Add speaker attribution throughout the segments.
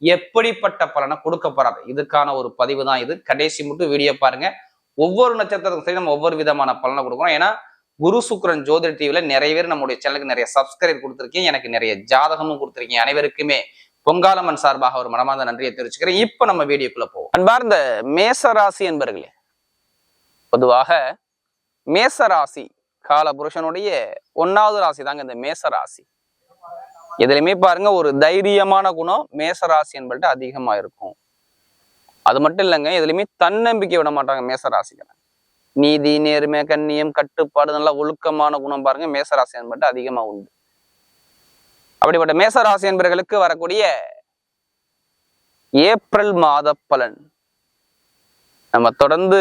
Speaker 1: எப்படிப்பட்ட பலனை கொடுக்க போறாரு இதுக்கான ஒரு பதிவு தான் இது. கடைசி மட்டும் வீடியோ பாருங்க. ஒவ்வொரு நட்சத்திரத்துக்கும் சரி நம்ம ஒவ்வொரு விதமான பலனை கொடுக்குறோம். ஏன்னா குரு சுக்ரன் ஜோதிட டிவியில நிறைய பேர் நம்முடைய சேனலுக்கு நிறைய சப்ஸ்கிரைப் கொடுத்துருக்கீங்க. எனக்கு நிறைய ஜாதகமும் கொடுத்துருக்கீங்க. அனைவருக்குமே பொங்காலம்மன் சார்பாக ஒரு மனமார்ந்த நன்றியை தெரிவிச்சுக்கிறேன். இப்ப நம்ம வீடியோக்குள்ள போவோம். அன்பார்ந்த மேசராசி என்பர்களே பொதுவாக மேசராசி கால புருஷனுடைய ஒன்னாவது ராசி தாங்க இந்த மேசராசி. இதுலையுமே பாருங்க ஒரு தைரியமான குணம் மேசராசி என்பது அதிகமா இருக்கும். அது மட்டும் இல்லைங்க எதுலையுமே தன்னம்பிக்கை விட மாட்டாங்க மேசராசிகளை நீதி நேர்மை கண்ணியம் கட்டுப்பாடு நல்ல ஒழுக்கமான குணம் பாருங்க மேசராசி என்பது அதிகமா உண்டு. அப்படிப்பட்ட மேசராசி என்பவர்களுக்கு வரக்கூடிய ஏப்ரல் மாத பலன். நம்ம தொடர்ந்து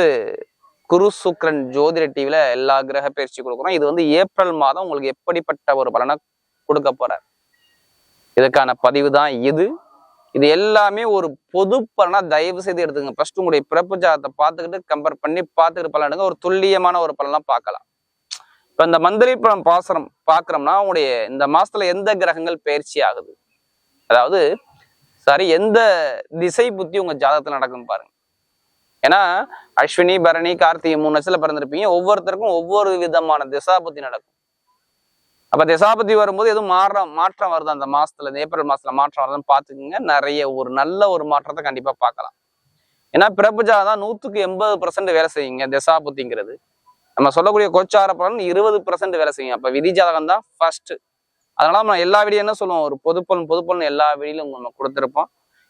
Speaker 1: குரு சுக்ரன் ஜோதிட டிவில எல்லா கிரக பயிற்சி கொடுக்குறோம். இது வந்து ஏப்ரல் மாதம் உங்களுக்கு எப்படிப்பட்ட ஒரு பலனை கொடுக்க போறார்? இதுக்கான பதிவு தான் இது. இது எல்லாமே ஒரு பொது பலனா தயவு செய்து எடுத்துங்க ஃபர்ஸ்ட் உங்களுடைய பிறப்பு ஜாதத்தை பார்த்துக்கிட்டு கம்பேர் பண்ணி பார்த்துக்கிட்டு பலன் எடுங்க. ஒரு துல்லியமான ஒரு பலனா பார்க்கலாம். இப்ப இந்த மந்திரி பலன் பாசனம் பார்க்குறோம்னா உங்களுடைய இந்த மாசத்துல எந்த கிரகங்கள் பயிற்சி ஆகுது? அதாவது சாரி எந்த திசை புத்தி உங்க ஜாதகத்தில் நடக்கும் பாருங்க. ஏன்னா அஸ்வினி பரணி கார்த்திகை மூணு நட்சத்திரம் பிறந்திருப்பீங்க. ஒவ்வொருத்தருக்கும் ஒவ்வொரு விதமான திசா புத்தி நடக்கும். அப்ப திசாபதி வரும்போது எதுவும் மாற்றம் மாற்றம் வருது? அந்த மாசத்துல இந்த ஏப்ரல் மாசத்துல மாற்றம் வருதுன்னு பாத்துக்கோங்க நிறைய ஒரு நல்ல ஒரு மாற்றத்தை கண்டிப்பா பார்க்கலாம். ஏன்னா பிரபுஜா தான் நூத்துக்கு எண்பது பர்சன்ட் வேலை செய்யுங்க திசாபுத்திங்கிறது நம்ம சொல்லக்கூடிய கோச்சார பலன் இருபது பர்சன்ட் வேலை செய்யும். அப்ப விதி ஜாதகம் தான் ஃபர்ஸ்ட் அதனால நம்ம எல்லா வீடியோ என்ன சொல்லுவோம்? ஒரு பொதுப்பலன் பொதுப்பலன் எல்லா வீடியிலும் நம்ம கொடுத்துருப்போம்.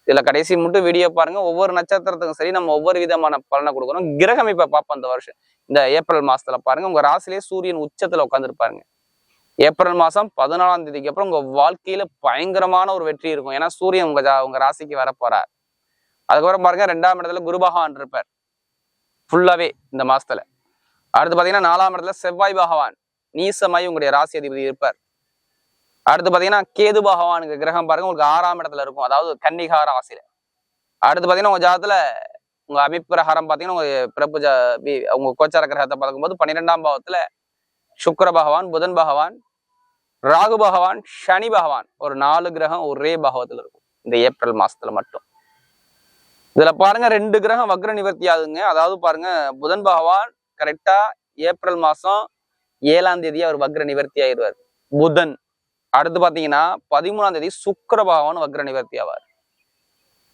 Speaker 1: இதுல கடைசி மட்டும் வீடியோ பாருங்க. ஒவ்வொரு நட்சத்திரத்துக்கும் சரி நம்ம ஒவ்வொரு விதமான பலனை கொடுக்கணும். கிரகமைப்பை பார்ப்போம் இந்த வருஷம். இந்த ஏப்ரல் மாசத்துல பாருங்க. உங்க ராசிலேயே சூரியன் உச்சத்துல உட்காந்துருப்பாருங்க ஏப்ரல் மாதம் பதினாலாம் தேதிக்கு அப்புறம் உங்கள் வாழ்க்கையில் பயங்கரமான ஒரு வெற்றி இருக்கும். ஏன்னா சூரியன் உங்கள் ஜா- உங்கள் ராசிக்கு வர அதுக்கப்புறம் பாருங்க ரெண்டாம் இடத்துல குரு பகவான் இருப்பார். ஃபுல்லாகவே இந்த மாதத்தில் அடுத்து பார்த்தீங்கன்னா நாலாம் இடத்துல செவ்வாய் பகவான். நீசமாய் உங்களுடைய ராசி அதிபதி இருப்பார். அடுத்து பார்த்தீங்கன்னா கேது பகவானுக்கு கிரகம் பாருங்க உங்களுக்கு ஆறாம் இடத்துல இருக்கும். அதாவது கன்னிகார ராசியில். அடுத்து பார்த்தீங்கன்னா உங்கள் ஜாதத்துல உங்கள் அபிப்பிரகாரம் பார்த்தீங்கன்னா உங்கள் பிறப்பு ஜா உங்கள் கோச்சார கிரகத்தை பார்க்கும்போது பன்னிரெண்டாம் பாவத்தில் சுக்கர பகவான் புதன் பகவான் ராகு பகவான் சனி பகவான் ஒரு நாலு கிரகம் ஒரே பாகவத்துல இருக்கும். இந்த ஏப்ரல் மாசத்துல மட்டும். இதுல பாருங்க ரெண்டு கிரகம் வக்ர நிவர்த்தி ஆகுதுங்க அதாவது பாருங்க புதன் பகவான் கரெக்டா ஏப்ரல் மாசம் ஏழாம் தேதி அவர் வக்ர நிவர்த்தி ஆயிடுவார். புதன். அடுத்து பாத்தீங்கன்னா பதிமூணாம் தேதி சுக்கர பகவான் வக்ர நிவர்த்தி ஆவார்.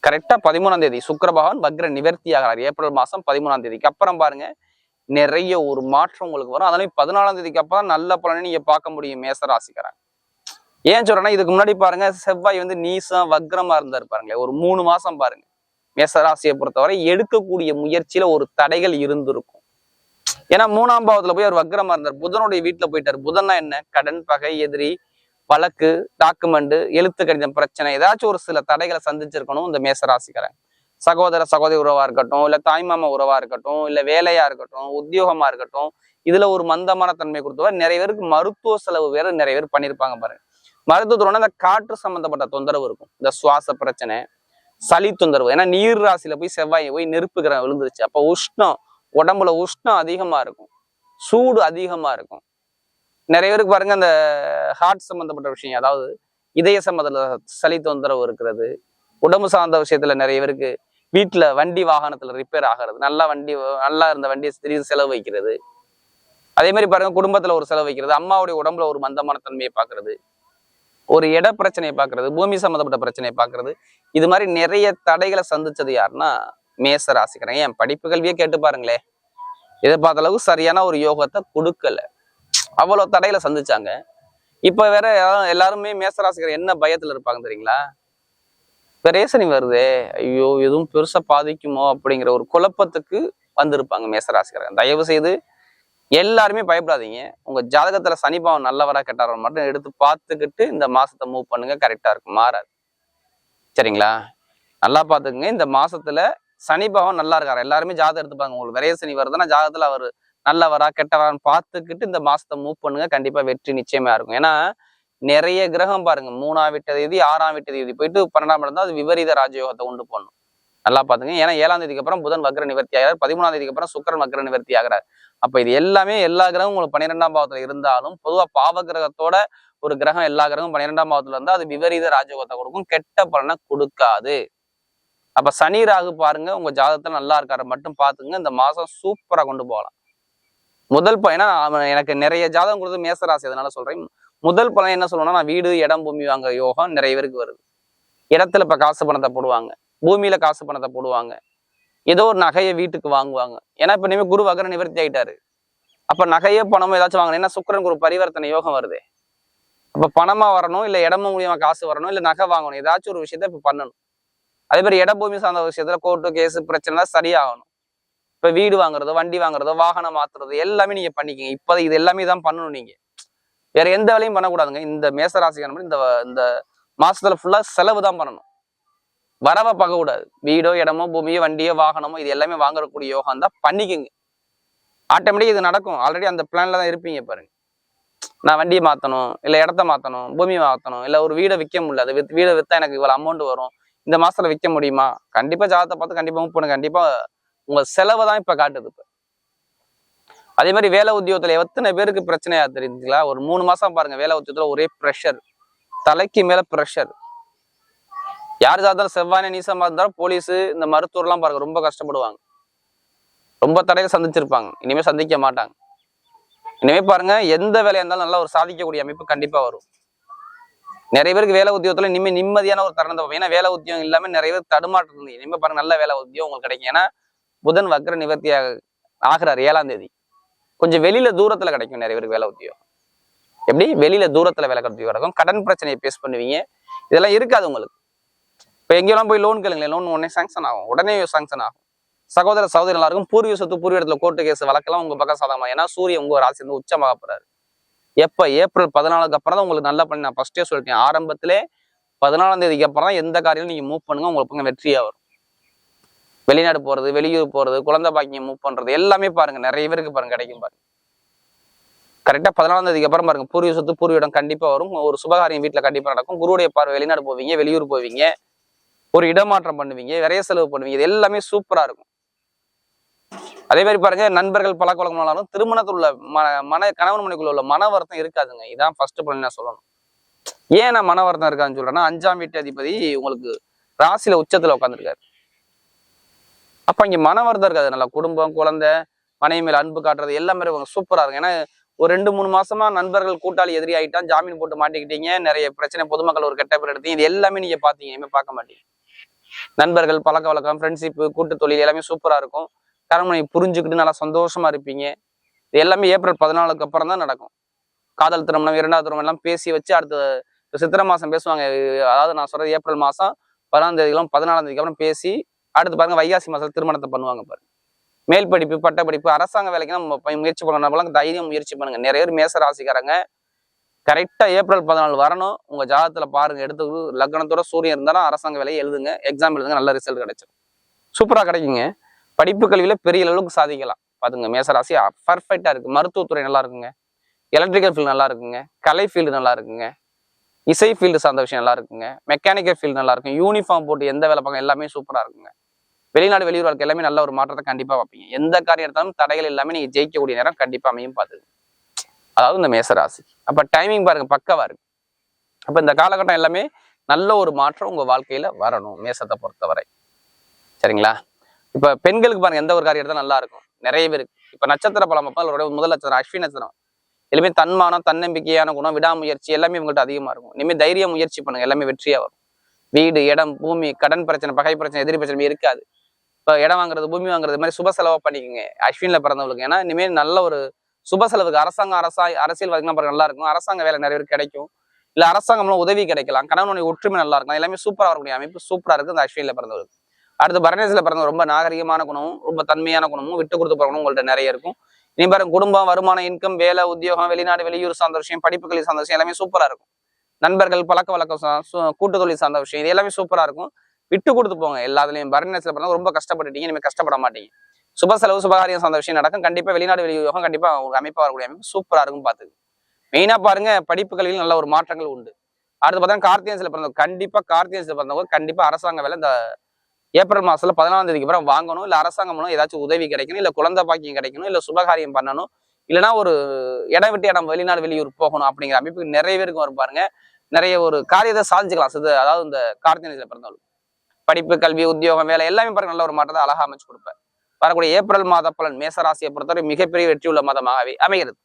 Speaker 1: கரெக்டா பதிமூணாம் தேதி சுக்கர பகவான் வக்ர நிவர்த்தி ஆகிறார். ஏப்ரல் மாசம் பதிமூணாம் தேதிக்கு. அப்புறம் பாருங்க நிறைய ஒரு மாற்றம் உங்களுக்கு வரும். அதனால பதினாலாம் தேதிக்கு அப்புறம் நல்ல பலனை நீங்க பார்க்க முடியும் மேசராசிக்காரன் ஏன் சொல்றேன்னா இதுக்கு முன்னாடி பாருங்க செவ்வாய் வந்து நீசம் வக்ரமா இருந்தாரு பாருங்களேன். ஒரு மூணு மாசம் பாருங்க. மேசராசியை பொறுத்தவரை எடுக்கக்கூடிய முயற்சியில ஒரு தடைகள் இருந்திருக்கும். ஏன்னா மூணாம் பாவத்துல போய் அவர் வக்ரமா இருந்தார். புதனுடைய வீட்டுல போயிட்டார். புதன்னா என்ன? கடன் பகை எதிரி வழக்கு டாக்குமெண்ட் எழுத்து கடிதம் பிரச்சனை ஏதாச்சும் ஒரு சில தடைகளை சந்திச்சிருக்கணும் இந்த மேசராசிக்காரன் சகோதர சகோதரி உறவாக இருக்கட்டும் இல்லை தாய்மாமா உறவாக இருக்கட்டும் இல்லை வேலையாக இருக்கட்டும் உத்தியோகமாக இருக்கட்டும் இதில் ஒரு மந்தமான தன்மை கொடுத்தவர். நிறைய பேருக்கு மருத்துவ செலவு வேற நிறைய பேர் பண்ணியிருப்பாங்க பாருங்க. மருத்துவத்துறை அந்த காற்று சம்மந்தப்பட்ட தொந்தரவு இருக்கும். இந்த சுவாச பிரச்சனை சளி தொந்தரவு. ஏன்னா நீர் ராசியில் போய் செவ்வாய் போய் நெருப்பு கிரகம் விழுந்துருச்சு. அப்போ உஷ்ணம் உடம்புல உஷ்ணம் அதிகமாக இருக்கும். சூடு அதிகமாக இருக்கும். நிறைய பேருக்கு பாருங்க அந்த ஹார்ட் சம்மந்தப்பட்ட விஷயம் அதாவது இதய சம்பந்த சளி தொந்தரவு இருக்கிறது உடம்பு சார்ந்த விஷயத்துல நிறைய பேருக்கு வீட்டில் வண்டி வாகனத்தில் ரிப்பேர் ஆகிறது. நல்லா வண்டி நல்லா இருந்த வண்டியை திடீர்னு செலவு வைக்கிறது. அதே மாதிரி பாருங்க குடும்பத்தில் ஒரு செலவு வைக்கிறது. அம்மாவுடைய உடம்புல ஒரு மந்தமான தன்மையை பார்க்கறது. ஒரு இட பிரச்சனையை பார்க்கறது. பூமி சம்மந்தப்பட்ட பிரச்சனையை பார்க்கறது. இது மாதிரி நிறைய தடைகளை சந்திச்சது யாருன்னா மேச ராசிக்கிறேன் என் படிப்பு கல்வியே கேட்டு பாருங்களே எதிர்பார்த்த அளவுக்கு சரியான ஒரு யோகத்தை கொடுக்கல. அவ்வளோ தடையில சந்திச்சாங்க. இப்போ வேற எல்லாருமே மேசராசிக்கிற என்ன பயத்தில் இருப்பாங்க தெரியுங்களா? ரேசனி வருதே. ஐயோ எதுவும் பெருசா பாதிக்குமோ அப்படிங்கிற ஒரு குழப்பத்துக்கு வந்திருப்பாங்க மேசராசிக்காரங்க தயவு செய்து எல்லாருமே பயப்படாதீங்க. உங்க ஜாதகத்துல சனி பாவம் நல்லவரா கெட்டாரா மட்டும் எடுத்து பார்த்துக்கிட்டு இந்த மாசத்தை மூவ் பண்ணுங்க. கரெக்டா இருக்கும். மாறாது. சரிங்களா? நல்லா பார்த்துக்குங்க. இந்த மாசத்துல சனி நல்லா இருக்காரு? எல்லாருமே ஜாதகம் எடுத்துப்பாங்க உங்களுக்கு விரைய சனி வருதுன்னா ஜாதகத்துல அவர் நல்லவரா கெட்டவரான்னு பார்த்துக்கிட்டு இந்த மாசத்தை மூவ் பண்ணுங்க. கண்டிப்பா வெற்றி நிச்சயமா இருக்கும். ஏன்னா நிறைய கிரகம் பாருங்க. மூணாம் வீட்டு தேதி ஆறாம் வீட்டு தேதி போயிட்டு பன்னெண்டாம் இடம் தான் அது விபரீத ராஜயோகத்தை உண்டு பண்ணும். நல்லா பாத்துங்க. ஏன்னா ஏழாம் தேதிக்கு அப்புறம் புதன் வக்ர நிவர்த்தி ஆகிறார். பதிமூணாம் தேதிக்கு அப்புறம் சுக்கரன் வக்ர நிவர்த்தி ஆகிறார். அப்ப இது எல்லாமே எல்லா கிரகமும் உங்களுக்கு பன்னிரெண்டாம் பாவத்துல இருந்தாலும் பொதுவா பாவ கிரகத்தோட ஒரு கிரகம் எல்லா கிரகமும் பன்னிரெண்டாம் பாவத்துல இருந்தா அது விபரீத ராஜயோகத்தை கொடுக்கும். கெட்ட பலனை கொடுக்காது. அப்ப சனி ராகு பாருங்க உங்க ஜாதகத்துல நல்லா இருக்காரு. மட்டும் பாத்துங்க இந்த மாசம் சூப்பரா கொண்டு போகலாம். முதல் பையனா அவன் எனக்கு நிறைய ஜாதகம் கொடுத்து மேசராசி அதனால சொல்றேன். முதல் பலன் என்ன சொல்லணும்னா நான் வீடு இடம் பூமி வாங்க யோகம் நிறைய பேருக்கு வருது. இடத்துல இப்ப காசு பணத்தை போடுவாங்க. பூமியில காசு பணத்தை போடுவாங்க. ஏதோ ஒரு நகையை வீட்டுக்கு வாங்குவாங்க. ஏன்னா இப்போ இனிமேல் குரு வகர நிவர்த்தி ஆயிட்டாரு. அப்போ நகையோ பணமோ ஏதாச்சும் வாங்கணும் ஏன்னா சுக்கரன் குரு பரிவர்த்தனை யோகம் வருது. அப்போ பணமா வரணும் இல்லை இடமும் மூலியமா காசு வரணும் இல்லை நகை வாங்கணும் ஏதாச்சும் ஒரு விஷயத்த இப்போ பண்ணணும். அதே மாதிரி இட பூமி சார்ந்த விஷயத்துல கோர்ட்டு கேஸு பிரச்சனை சரியாகணும். இப்போ வீடு வாங்குறதோ வண்டி வாங்குறதோ வாகனம் மாத்துறதோ எல்லாமே நீங்க பண்ணிக்கங்க. இப்போ இது எல்லாமே தான் பண்ணணும் நீங்க. வேற எந்த வேலையும் பண்ணக்கூடாதுங்க. இந்த மேசராசிக்கான இந்த இந்த மாசத்துல ஃபுல்லா செலவு தான் பண்ணணும். வரவை பார்க்க கூடாது வீடோ இடமோ பூமியோ வண்டியோ வாகனமோ இது எல்லாமே வாங்கக்கூடிய யோகம் தான் பண்ணிக்கோங்க. ஆட்டோமேட்டிக் இது நடக்கும். ஆல்ரெடி அந்த பிளான்ல தான் இருப்பீங்க பாருங்க. நான் வண்டியை மாத்தணும் இல்ல இடத்த மாத்தணும் பூமியை மாத்தணும் இல்ல ஒரு வீடை விற்க முடியல. அது வித் வீடை விற்றா எனக்கு இவ்வளவு அமௌண்ட் வரும். இந்த மாசத்துல விற்க முடியுமா? கண்டிப்பா ஜாதகத்தை பார்த்து கண்டிப்பா மூவ் பண்ணுங்க. கண்டிப்பா உங்க செலவை தான் இப்ப காட்டுது இப்போ. அதே மாதிரி வேலை உத்தியோகத்தில் எத்தனை பேருக்கு பிரச்சனையா தெரியுதுங்களா ஒரு மூணு மாசம் பாருங்க வேலை உத்தியோகத்தில் ஒரே ப்ரெஷர் தலைக்கு மேல ப்ரெஷர் யார் இருந்தாலும் செவ்வாய் நீசமா இருந்தாலும் போலீஸ் இந்த மருத்துவர்லாம் பாருங்க ரொம்ப கஷ்டப்படுவாங்க. ரொம்ப தடையை சந்திச்சிருப்பாங்க. இனிமே சந்திக்க மாட்டாங்க. இனிமே பாருங்க எந்த வேலையா இருந்தாலும் நல்லா ஒரு சாதிக்கக்கூடிய அமைப்பு கண்டிப்பா வரும். நிறைய பேருக்கு வேலை உத்தியோகத்துல இனிமே நிம்மதியான ஒரு தருணத்தை பார்ப்போம். ஏன்னா வேலை உத்தியோகம் இல்லாம நிறைய பேர் தடுமாற்றம் இருந்தது இனிமே பாருங்க நல்ல வேலை உத்தியோகம் உங்களுக்கு கிடைக்கும். ஏன்னா புதன் வக்ர நிவர்த்தியாக ஆகிறார் ஏழாம் தேதி. கொஞ்சம் வெளியில தூரத்துல கிடைக்கும் நிறைய பேருக்கு வேலை உத்தியோகம். எப்படி? வெளியில தூரத்துல வேலை உத்தியோகம் கிடைக்கும் கடன் பிரச்சனையை பேஸ் பண்ணுவீங்க. இதெல்லாம் இருக்காது உங்களுக்கு. இப்போ எங்கெல்லாம் போய் லோன் கேளுங்களேன் லோன் உடனே சாங்ஷன் ஆகும். உடனே சாங்ஷன் ஆகும். சகோதர சகோதரி எல்லாருக்கும் பூர்வீக சொத்து பூர்வீக இடத்துல கோர்ட்டு கேஸ் வழக்கெல்லாம் உங்க பக்கம் சாதகமா. ஏன்னா சூரியன் உங்க ராசி வந்து உச்சமாக போறாரு. எப்ப? ஏப்ரல் பதினாலுக்கு அப்புறம் தான் உங்களுக்கு நல்லா பண்ணி நான் ஃபர்ஸ்டே சொல்லிட்டேன். ஆரம்பத்திலே பதினாலாம் தேதிக்கு அப்புறம் தான் எந்த காரியம் நீங்க மூவ் பண்ணுங்க உங்களுக்கு பக்கம் வெற்றியா வரும். வெளிநாடு போறது வெளியூர் போறது குழந்தை பாக்கியம் மூவ் பண்றது எல்லாமே பாருங்க. நிறைய பேருக்கு பாருங்க கிடைக்கும் பாருங்க. கரெக்டாக பதினாலாம் தேதிக்கு அப்புறம் பாருங்க பூர்வீக சொத்து பூர்வீக இடம் கண்டிப்பா வரும். ஒரு சுபகாரியம் வீட்டுல கண்டிப்பா நடக்கும். குருவுடைய பார்வை வெளிநாடு போவீங்க வெளியூர் போவீங்க. ஒரு இடமாற்றம் பண்ணுவீங்க விரைய செலவு பண்ணுவீங்க. இது எல்லாமே சூப்பரா இருக்கும். அதே மாதிரி பாருங்க நண்பர்கள் பழக்க வழக்கமானாலும் திருமணத்தில் உள்ள மன மன கணவன் மனைக்குள்ள உள்ள மன வருத்தம் இருக்காதுங்க. இதான் ஃபர்ஸ்ட் பண்ணி நான் சொல்லணும். ஏன் நான் மன வருத்தம் இருக்காதுன்னு சொல்றேன்னா அஞ்சாம் வீட்டு அதிபதி உங்களுக்கு ராசியில உச்சத்துல உட்காந்துருக்காரு அப்போ இங்கே மன வருத்தம் இருக்காது. நல்லா குடும்பம் குழந்தை மனைவி மேல் அன்பு காட்டுறது எல்லாமே இவங்க சூப்பராக இருக்கும். ஏன்னா ஒரு ரெண்டு மூணு மாசமா நண்பர்கள் கூட்டாளி எதிரி ஆகிட்டான் ஜாமீன் போட்டு மாட்டிக்கிட்டீங்க நிறைய பிரச்சனை பொதுமக்கள் ஒரு கெட்ட பேர் எடுத்தீங்க இது எல்லாமே நீங்கள் பார்த்தீங்க இனிமே பார்க்க மாட்டீங்க. நண்பர்கள் பழக்க வழக்கம் ஃப்ரெண்ட்ஷிப் கூட்டு தொழில் எல்லாமே சூப்பராக இருக்கும். கரமனை புரிஞ்சுக்கிட்டு நல்லா சந்தோஷமா இருப்பீங்க. இது எல்லாமே ஏப்ரல் பதினாலுக்கு அப்புறம் தான் நடக்கும். காதல் திருமணம் இரண்டாவது திருமணம் எல்லாம் பேசி வச்சு அடுத்த சித்திரை மாதம் பேசுவாங்க. அதாவது நான் சொல்கிறது ஏப்ரல் மாதம் பதினாம் தேதிக்கெல்லாம் பதினாலாம் தேதிக்கு அப்புறம் பேசி அடுத்து பாருங்க வைகாசி மாசம் திருமணத்தை பண்ணுவாங்க பாருங்க மேல் படிப்பு பட்டப்படிப்பு அரசாங்க வேலைக்கு நம்ம முயற்சி பண்ணணும். தைரியம் முயற்சி பண்ணுங்க. நிறைய பேர் மேச ராசிக்காரங்க. கரெக்டா ஏப்ரல் பதினாலு வரணும். உங்க ஜாதகத்துல பாருங்க எடுத்து லக்னத்தோட சூரியன் இருந்தாலும் அரசாங்க வேலையை எழுதுங்க. எக்ஸாம் எழுதுங்க நல்ல ரிசல்ட் கிடைச்சிடும் சூப்பரா கிடைக்குங்க. படிப்பு கல்வியில பெரிய அளவுக்கு சாதிக்கலாம். பாத்துங்க மேசராசி பர்ஃபெக்டா இருக்கு. மருத்துவத்துறை நல்லா இருக்குங்க. எலக்ட்ரிக்கல் ஃபீல்டு நல்லா இருக்குங்க. கலை ஃபீல்டு நல்லா இருக்குங்க. இசை ஃபீல்டு சார்ந்த விஷயம் நல்லா இருக்குங்க. மெக்கானிக்கல் ஃபீல்டு நல்லா இருக்கும். யூனிஃபார்ம் போட்டு எந்த வேலை பார்க்க எல்லாமே சூப்பரா இருக்குங்க. வெளிநாடு வெளியூர் வாழ்க்கை எல்லாமே நல்ல ஒரு மாற்றத்தை கண்டிப்பா பார்ப்பீங்க. எந்த காரியம் எடுத்தாலும் தடைகள் எல்லாமே நீங்க ஜெயிக்கக்கூடிய நேரம் கண்டிப்பா அமையும் பார்த்து. அதாவது இந்த மேசராசி அப்ப டைமிங் பாருங்க பக்கவா இருக்கு. அப்ப இந்த காலகட்டம் எல்லாமே நல்ல ஒரு மாற்றம் உங்க வாழ்க்கையில வரணும் மேசத்தை பொறுத்தவரை. சரிங்களா? இப்ப பெண்களுக்கு பாருங்க எந்த ஒரு காரியம் எடுத்தாலும் நல்லா இருக்கும். நிறைய பேருக்கு. இப்ப நட்சத்திர பலம் பார்ப்போம் முதல் நட்சத்திரம் அஸ்வினி நட்சத்திரம். எல்லாமே தன்மானம் தன்னம்பிக்கையான குணம் விடாமுயற்சி எல்லாமே உங்கள்கிட்ட அதிகமா இருக்கும். இனிமேல் தைரிய முயற்சி பண்ணுங்க எல்லாமே வெற்றியா வரும். வீடு இடம் பூமி கடன் பிரச்சனை பகை பிரச்சனை எதிரி பிரச்சனை இருக்காது. இப்போ இடம் வாங்குறது பூமி வாங்குறது மாதிரி சுப செலவாக பண்ணிக்கோங்க. அஸ்வினில் பிறந்தவங்களுக்கு. ஏன்னா இனிமேல் நல்ல ஒரு சுப செலவுக்கு அரசாங்க அரசா அரசியல் பாருங்க நல்லா இருக்கும். அரசாங்க வேலை நிறைய பேர் கிடைக்கும். இல்லை அரசாங்கம்லாம் உதவி கிடைக்கலாம். கணவனுடைய ஒற்றுமை நல்லா இருக்கும். எல்லாமே சூப்பராக இருக்கக்கூடிய அமைப்பு சூப்பராக இருக்குது அந்த அஸ்வினில் பிறந்தவருக்கு அடுத்து பரணேசில் பிறந்த ரொம்ப நாகரிகமான குணமும் ரொம்ப தன்மையான குணமும் விட்டு கொடுத்து போற உங்கள்கிட்ட நிறைய இருக்கும். இனி பாருங்க குடும்பம் வருமானம் இன்கம் வேலை உத்தியோகம் வெளிநாடு வெளியூர் சார்ந்த விஷயம் படிப்புகளில் சார்ந்த விஷயம் எல்லாமே சூப்பராக இருக்கும். நண்பர்கள் பழக்க வழக்கம் கூட்டுத்தொழில் கூட்டு தொழில் சார்ந்த விஷயம் இது எல்லாமே சூப்பராக இருக்கும். விட்டு கொடுத்து போங்க. எல்லாத்துலயும் பரணேசில பண்ணால் ரொம்ப கஷ்டப்பட்டுட்டீங்க. இனிமேல் கஷ்டப்பட மாட்டீங்க. சுப செலவு சுபகாரியம் சார்ந்த விஷயம் நடக்கும். கண்டிப்பா வெளிநாடு வெளியோகம் கண்டிப்பா உங்களுக்கு அமைப்பாக வரக்கூடிய அமைப்பு சூப்பராக இருக்கும் பாத்துக்கு மெயினா பாருங்க படிப்புகளில் நல்ல ஒரு மாற்றங்கள் உண்டு. அடுத்து பார்த்தா கார்த்திகேயன்ஸ்ல பிறந்தவங்க கண்டிப்பா கார்த்திகேயன்ஸ்ல பிறந்தவங்க கண்டிப்பா அரசாங்க வேலை இந்த ஏப்ரல் மாசத்துல பதினாலாம் தேதிக்கு அப்புறம் வாங்கணும். இல்ல அரசாங்கம் ஏதாச்சும் உதவி கிடைக்கணும். இல்லை குழந்தை பாக்கியம் கிடைக்கணும். இல்ல சுபகாரியம் பண்ணணும். இல்லைன்னா ஒரு இடம் விட்டு இடம் வெளிநாடு வெளியூர் போகணும் அப்படிங்கிற அமைப்பு நிறைய பேருக்கு வரும் பாருங்க. நிறைய ஒரு காரியத்தை சாதிச்சுக்கலாம். சிது அதாவது இந்த கார்த்திகேயன்ஸ்ல பிறந்தவங்க படிப்பு கல்வி உத்தியோகம் வேலை எல்லாமே பாருங்க நல்ல ஒரு மாற்றத்தை அழகா அமைச்சு கொடுப்பேன் வரக்கூடிய ஏப்ரல் மாத பலன் மேசராசியை பொறுத்தவரை மிகப்பெரிய வெற்றி உள்ள மாதமாகவே அமைகிறது.